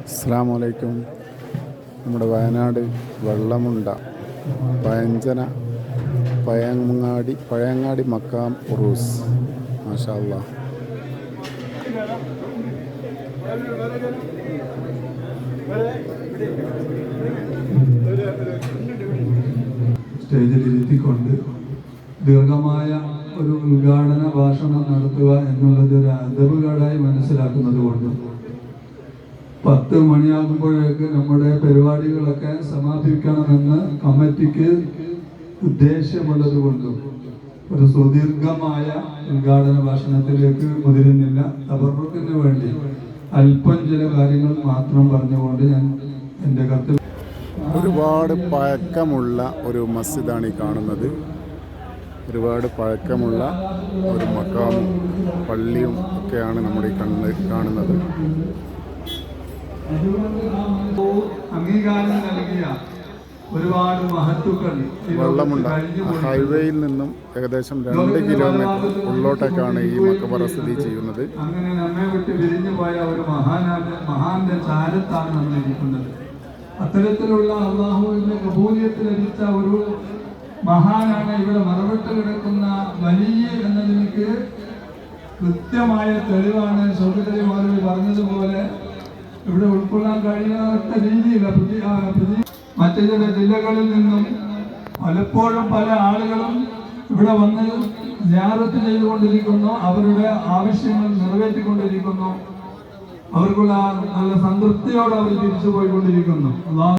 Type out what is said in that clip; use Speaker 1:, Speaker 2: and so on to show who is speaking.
Speaker 1: അസ്സാം വലൈക്കും നമ്മുടെ വയനാട് വെള്ളമുണ്ട പയഞ്ചന പയങ്ങാടി പഴയങ്ങാടി മക്കാം ഉറൂസ്.
Speaker 2: മാഷാല്ല സ്റ്റേജിലിരുത്തിക്കൊണ്ട് ദീർഘമായ ഒരു ഉദ്ഘാടന ഭാഷണം നടത്തുക എന്നുള്ളത് ഒരു അദബുകേടായി മനസ്സിലാക്കുന്നത് കൊണ്ട് പത്ത് മണിയാകുമ്പോഴേക്ക് നമ്മുടെ പരിപാടികളൊക്കെ സമാപിക്കണമെന്ന് കമ്മിറ്റിക്ക് ഉദ്ദേശമുള്ളത് കൊണ്ടും ഒരു സുദീർഘമായ ഉദ്ഘാടന ഭാഷണത്തിലേക്ക് മുതിരുന്നില്ല. തബറുക്കിന് വേണ്ടി അല്പം ചില കാര്യങ്ങൾ മാത്രം പറഞ്ഞുകൊണ്ട് ഞാൻ എന്റെ കത്ത്
Speaker 1: ഒരുപാട് പഴക്കമുള്ള ഒരു മസ്ജിദാണ് ഈ കാണുന്നത്. ഒരുപാട് പഴക്കമുള്ള ഒരു മക്കാമും പള്ളിയും ഒക്കെയാണ് നമ്മുടെ ഈ കണ്ണ് കാണുന്നത്.
Speaker 2: അംഗീകാരം നൽകിയ ഒരുപാട് മഹത്തുക്കൾ
Speaker 1: വെള്ളമുണ്ട. ഹൈവേയിൽ നിന്നും ഏകദേശം രണ്ട് കിലോമീറ്റർ ഉള്ളോട്ടേക്കാണ് ഈ മക്കബറ സ്ഥിതി ചെയ്യുന്നത്
Speaker 2: അങ്ങനെ നമ്മെ വിട്ട് പിരിഞ്ഞു പോയ ഒരു മഹാന്റെ ചാരത്താണ് നമ്മൾ ഇരിക്കുന്നത് അത്തരത്തിലുള്ള അള്ളാഹുവിന്റെ കബൂലിയത്ത് ലഭിച്ച ഒരു മഹാനാണ് ഇവിടെ മറവിട്ട് കിടക്കുന്ന വലിയ എന്നതിലേക്ക് കൃത്യമായ തെളിവാണ് സൗകര്യ പറഞ്ഞതുപോലെ ഇവിടെ ഉൾക്കൊള്ളാൻ കഴിയാത്ത രീതിയിൽ മറ്റു ചില ജില്ലകളിൽ നിന്നും പലപ്പോഴും പല ആളുകളും ഇവിടെ വന്ന് ജാഗ്രത ചെയ്തുകൊണ്ടിരിക്കുന്നു. അവരുടെ ആവശ്യങ്ങൾ നിറവേറ്റിക്കൊണ്ടിരിക്കുന്നു. അവർക്കുള്ള നല്ല സംതൃപ്തിയോടെ അവർ തിരിച്ചു പോയിക്കൊണ്ടിരിക്കുന്നു.